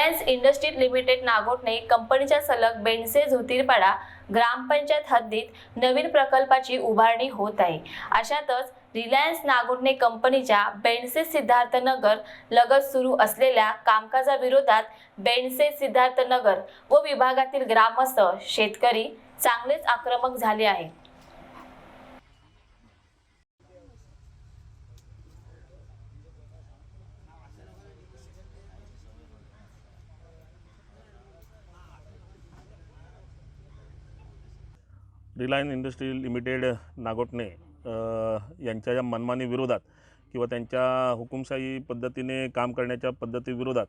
Reliance industries limited Nagothane कंपनीच्या सलग बेंडसे झोतीरपाडा ग्रामपंचायत हद्दीत नवीन प्रकल्पाची उभारणी होत आहे. अशातच रिलायन्स नागोठणे कंपनीच्या बेंडसे सिद्धार्थनगर लगत सुरू असलेल्या कामकाजाविरोधात बेंडसे सिद्धार्थनगर व विभागातील ग्रामस्थ शेतकरी चांगलेच आक्रमक झाले आहेत. रिलायन्स इंडस्ट्री लिमिटेड नागोटणे यांच्या या मनमानी विरोधात किंवा त्यांच्या हुकुमशाही पद्धतीने काम करण्याच्या पद्धतीविरोधात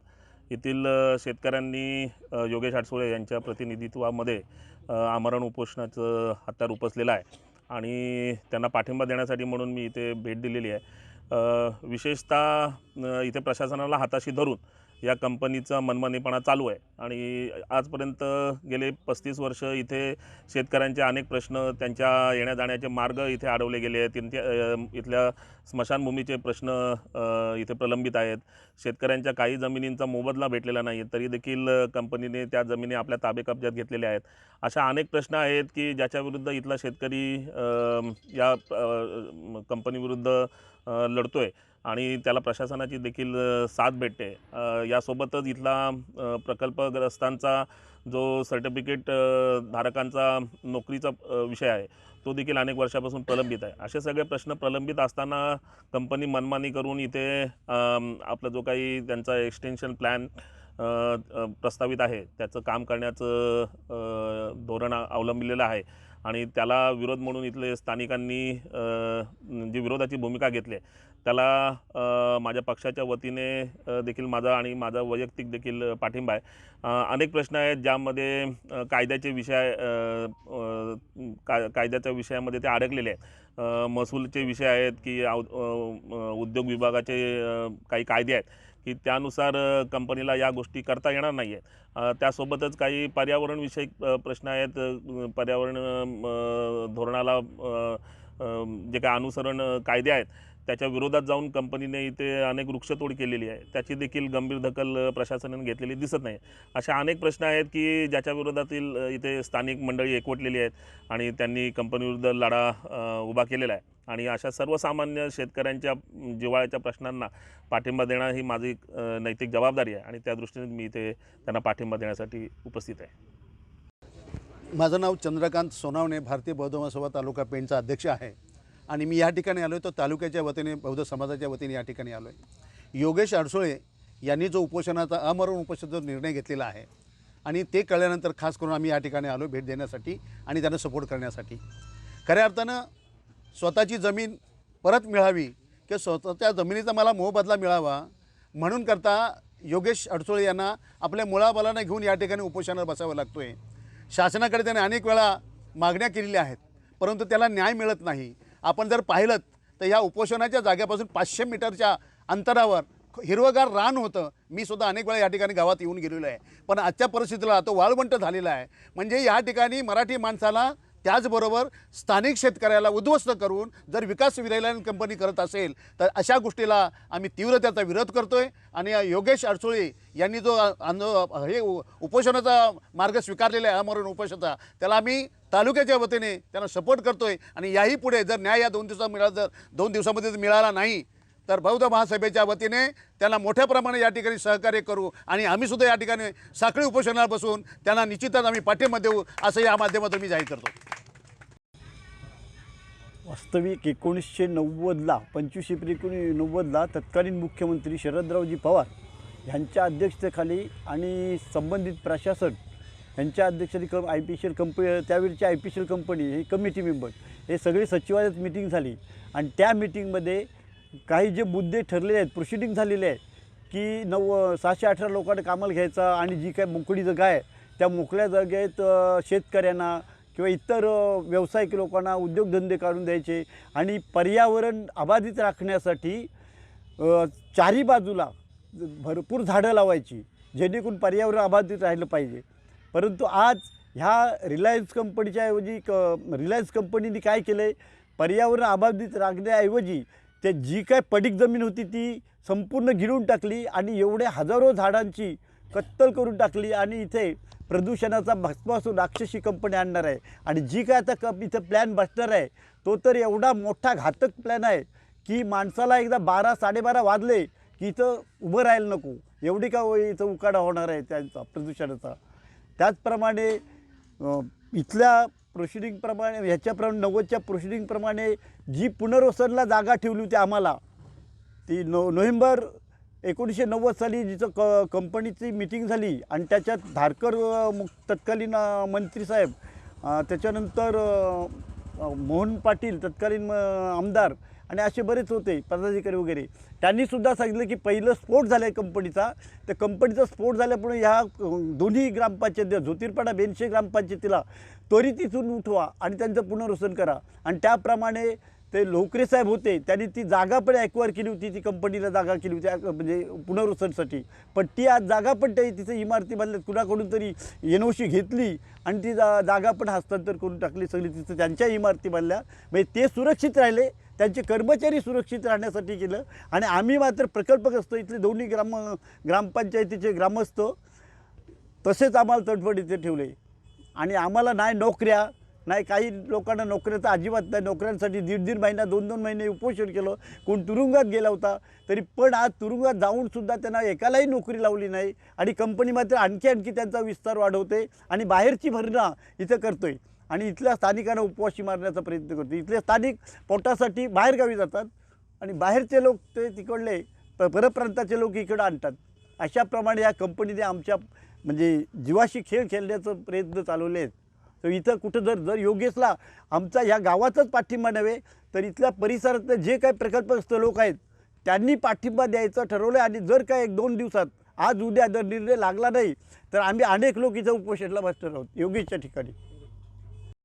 येथील शेतकऱ्यांनी योगेश आडसोळे यांच्या प्रतिनिधित्वामध्ये आमरण उपोषणाचं हत्यार उपसलेलं आहे. आणि त्यांना पाठिंबा देण्यासाठी म्हणून मी इथे भेट दिलेली आहे. विशेषतः इथे प्रशासनाला हाताशी धरून या कंपनीचा मनमानीपणा चालू आहे. आणि आजपर्यंत गेले पस्तीस वर्ष इथे शेतकऱ्यांचे अनेक प्रश्न त्यांच्या येण्या जाण्याचे मार्ग इथे अडवले गेले आहेत. त्यांच्या इथल्या स्मशानभूमीचे प्रश्न इथे प्रलंबित आहेत. शेतकऱ्यांच्या काही जमिनींचा मोबदला भेटलेला नाही तरी देखील कंपनीने त्या जमिनी आपल्या ताबे कब्जात घेतलेल्या आहेत. अशा अनेक प्रश्न आहेत की ज्याच्याविरुद्ध इथला शेतकरी या कंपनीविरुद्ध लढतो आहे आणि त्याला प्रशासनाची देखील साथ भेटते. यासोबतच इथला प्रकल्पग्रस्तांचा जो सर्टिफिकेट धारकांचा नोकरीचा विषय आहे तो देखील अनेक वर्षापासून प्रलंबित आहे. असे सगळे प्रश्न प्रलंबित असताना कंपनी मनमानी करून इथे आपला जो काही त्यांचा एक्सटेन्शन प्लॅन प्रस्तावित आहे त्याचं काम करण्याचं धोरण अवलंबिलेलं आहे. आणि त्याला विरोध म्हणून इथले स्थानिकांनी जी विरोधाची भूमिका घेतली आहे त्याला माझ्या पक्षाच्या वतीने देखील माझा आणि माझा वैयक्तिक देखील पाठिंबा आहे. अनेक प्रश्न आहेत ज्यामध्ये कायद्याचे विषय का कायद्याच्या विषयामध्ये ते अडकलेले आहेत. महसूलचे विषय आहेत की औ उद्योग विभागाचे काही कायदे आहेत. की त्यानुसार कंपनीला या गोष्टी करता येणार नाही आहेत त्यासोबतच काही पर्यावरणविषयक प्रश्न आहेत. पर्यावरण धोरणाला जे काही अनुसरण कायदे आहेत त्याच्या विरोधात जाऊन कंपनीने इथे अनेक वृक्षतोड केलेली आहे. त्याची देखील गंभीर दखल प्रशासनाने घेतलेली दिसत नाही. अशा अनेक प्रश्न आहेत की ज्याच्या विरोधातील इथे स्थानिक मंडळी एकवटलेली आहेत आणि त्यांनी कंपनीविरुद्ध लढा उभा केलेला आहे. आणि अशा सर्वसामान्य शेतकऱ्यांच्या जिवाळ्याच्या जिव्हाळ्याच्या प्रश्नांना पाठिंबा देणं ही माझी नैतिक जबाबदारी आहे आणि त्या दृष्टीने मी इथे त्यांना पाठिंबा देण्यासाठी उपस्थित आहे. माझं नाव चंद्रकांत सोनावणे भारतीय बौद्ध महासभा तालुका पेणचा अध्यक्ष आहे. आणि मी या ठिकाणी आलो आहे तो तालुक्याच्या वतीने बौद्ध समाजाच्या वतीने या ठिकाणी आलो आहे योगेश अडसोळे यांनी जो उपोषणाचा अमरण उपोषणाचा निर्णय घेतलेला आहे आणि ते कळल्यानंतर खास करून आम्ही या ठिकाणी आलो भेट देण्यासाठी आणि त्यांना सपोर्ट करण्यासाठी. खऱ्या अर्थानं स्वतःची जमीन परत मिळावी किंवा स्वतःच्या जमिनीचा मला मोबदला मिळावा म्हणून करता योगेश अडसोळे यांना आपल्या मुळाबलांना घेऊन या ठिकाणी उपोषणावर बसावं लागतो आहे शासनाकडे त्याने अनेक वेळा मागण्या केलेल्या आहेत परंतु त्याला न्याय मिळत नाही. आपण जर पाहिलं तर या उपोषणाच्या जागेपासून पाचशे मीटरच्या अंतरावर हिरवगार रान होतं. मी सुद्धा अनेक वेळा या ठिकाणी गावात येऊन गेलेलो आहे. पण आजच्या परिस्थितीला तो वाळवंट झालेला आहे. म्हणजे या ठिकाणी मराठी माणसाला त्याचबरोबर स्थानिक शेतकऱ्याला उद्ध्वस्त करून जर विकास रिलायन्स कंपनी करत असेल तर अशा गोष्टीला आम्ही तीव्र त्याचा विरोध आहे आणि योगेश अडसुळे यांनी जो आंदो हे उपोषणाचा मार्ग स्वीकारलेला आहे अमरण उपोषणाचा त्याला आम्ही तालुक्याच्या वतीने त्यांना सपोर्ट करतो आहे आणि याही पुढे जर न्याय या दोन दिवसात मिळाला जर दोन दिवसामध्ये मिळाला नाही तर बौद्ध महासभेच्या वतीने त्यांना मोठ्या प्रमाणे या ठिकाणी सहकार्य करू. आणि आम्हीसुद्धा या ठिकाणी साखळी उपोषणाला बसून त्यांना निश्चितच आम्ही पाठिंबा देऊ असं या माध्यमातून मी जाहीर करतो. वास्तविक एकोणीसशे नव्वदला पंचवीस एप्रिल एकोणी नव्वदला तत्कालीन मुख्यमंत्री शरदरावजी पवार यांच्या अध्यक्षतेखाली आणि संबंधित प्रशासन यांच्या अध्यक्षतेखाली cum I P C L company त्यावेळीची I P C L company हे कमिटी मेंबर हे सगळे सचिवालयात मिटिंग झाली. आणि त्या मिटिंगमध्ये काही जे मुद्दे ठरलेले आहेत प्रोसिडिंग झालेले आहेत की नव सहाशे अठरा लोकांना कामाला घ्यायचा आणि जी काय मोकळी जागा आहे त्या मोकळ्या जागेत शेतकऱ्यांना किंवा इतर व्यावसायिक लोकांना उद्योगधंदे काढून द्यायचे आणि पर्यावरण अबाधित राखण्यासाठी चारी बाजूला भरपूर झाडं लावायची जेणेकरून पर्यावरण अबाधित राहिलं पाहिजे. परंतु आज ह्या रिलायन्स कंपनीच्या ऐवजी क रिलायन्स कंपनीने काय केलं आहे पर्यावरण अबाधित राखण्याऐवजी ते जी काय पडीक जमीन होती ती संपूर्ण गिळून टाकली आणि एवढे हजारो झाडांची कत्तल करून टाकली आणि इथे प्रदूषणाचा भस्मासून राक्षसी कंपनी आणणार आहे. आणि जी काय आता कप इथं प्लॅन बसणार आहे तो तर एवढा मोठा घातक प्लॅन आहे की माणसाला एकदा बारा साडेबारा वाजले की इथं उभं राहायला नको. एवढी का इथं उकाडा होणार आहे त्यांचा प्रदूषणाचा. त्याचप्रमाणे इथल्या प्रोसिडिंगप्रमाणे ह्याच्याप्रमाणे नव्वदच्या प्रोसिडिंगप्रमाणे जी पुनर्वसनला जागा ठेवली होती आम्हाला ती नो नोव्हेंबर एकोणीसशे नव्वद साली जिचं क कंपनीची मिटिंग झाली आणि त्याच्यात धारकर तत्कालीन मंत्री साहेब त्याच्यानंतर मोहन पाटील तत्कालीन आमदार आणि असे बरेच होते पदाधिकारी वगैरे. त्यांनीसुद्धा सांगितलं की पहिलं स्फोट झाला आहे कंपनीचा त्या कंपनीचा स्फोट झाल्यामुळे ह्या दोन्ही ग्रामपंचायत ज्योतिर्पाडा बेनशे ग्रामपंचायतीला त्वरित इथून उठवा आणि त्यांचं पुनर्वसन करा. आणि त्याप्रमाणे ते लोकरे साहेब होते त्यांनी ती जागा पण ॲक्वायर केली होती ती कंपनीला जागा केली होती म्हणजे पुनर्वसनसाठी. पण ती आज जागा पण त्या तिथे इमारती बांधल्यात कुणाकडून तरी एन ओ सी घेतली आणि ती जा जागा पण हस्तांतर करून टाकली सगळी तिथं त्यांच्या इमारती बांधल्या. म्हणजे ते सुरक्षित राहिले त्यांचे कर्मचारी सुरक्षित राहण्यासाठी केलं. आणि आम्ही मात्र प्रकल्पग्रस्त इथले दोन्ही ग्राम ग्रामपंचायतीचे ग्रामस्थ तसेच आम्हाला तडफड इथे ठेवले. आणि आम्हाला नाही नोकऱ्या नाही काही लोकांना नोकऱ्याचा अजिबात नाही. नोकऱ्यांसाठी दीड दीड महिना दोन दोन महिने उपोषण केलं. कोण तुरुंगात गेला होता तरी पण आज तुरुंगात जाऊनसुद्धा त्यांना एकालाही नोकरी लावली नाही आणि कंपनी मात्र आणखी आणखी त्यांचा विस्तार वाढवते आणि बाहेरची भरणा इथं करतोय. आणि इथल्या स्थानिकांना उपवाशी मारण्याचा प्रयत्न करतो इथले स्थानिक पोटासाठी बाहेरगावी जातात आणि बाहेरचे लोक ते तिकडले परप्रांताचे लोक इकडं आणतात. अशाप्रमाणे या कंपनीने आमच्या म्हणजे जीवाशी खेळ खेळण्याचा प्रयत्न चालवले आहेत तर इथं कुठं जर जर योगेशला आमचा ह्या गावाचाच पाठिंबा नव्हे तर इथल्या परिसरातले जे काही प्रकल्पग्रस्त लोक आहेत त्यांनी पाठिंबा द्यायचं ठरवलं आणि जर काय एक दोन दिवसात आज उद्या जर निर्णय लागला नाही तर आम्ही अनेक लोक इथं उपोषणाला बसणार आहोत. योगेशच्या ठिकाणी.